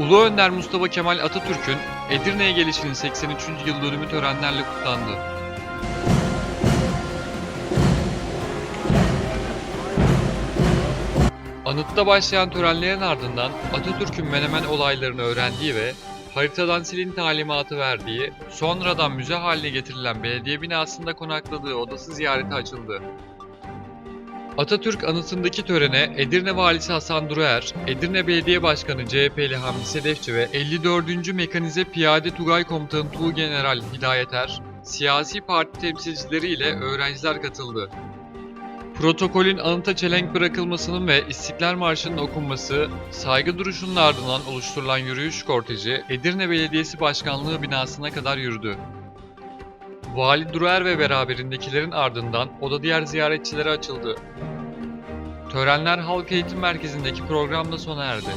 Ulu Önder Mustafa Kemal Atatürk'ün Edirne'ye gelişinin 83. yıl dönümü törenlerle kutlandı. Anıtta başlayan törenlerin ardından Atatürk'ün Menemen olaylarını öğrendiği ve haritadan silin talimatı verdiği, sonradan müze haline getirilen belediye binasında konakladığı odası ziyarete açıldı. Atatürk anıtındaki törene Edirne Valisi Hasan Duruer, Edirne Belediye Başkanı CHP'li Hamdi Sedefçi ve 54. Mekanize Piyade Tugay Komutanı Tuğgeneral Hidayet Er, siyasi parti temsilcileriyle öğrenciler katıldı. Protokolün anıta çelenk bırakılmasının ve İstiklal Marşı'nın okunması, saygı duruşunun ardından oluşturulan yürüyüş korteji Edirne Belediyesi Başkanlığı binasına kadar yürüdü. Vali Duruer ve beraberindekilerin ardından oda diğer ziyaretçilere açıldı. Törenler Halk Eğitim Merkezi'ndeki programla sona erdi.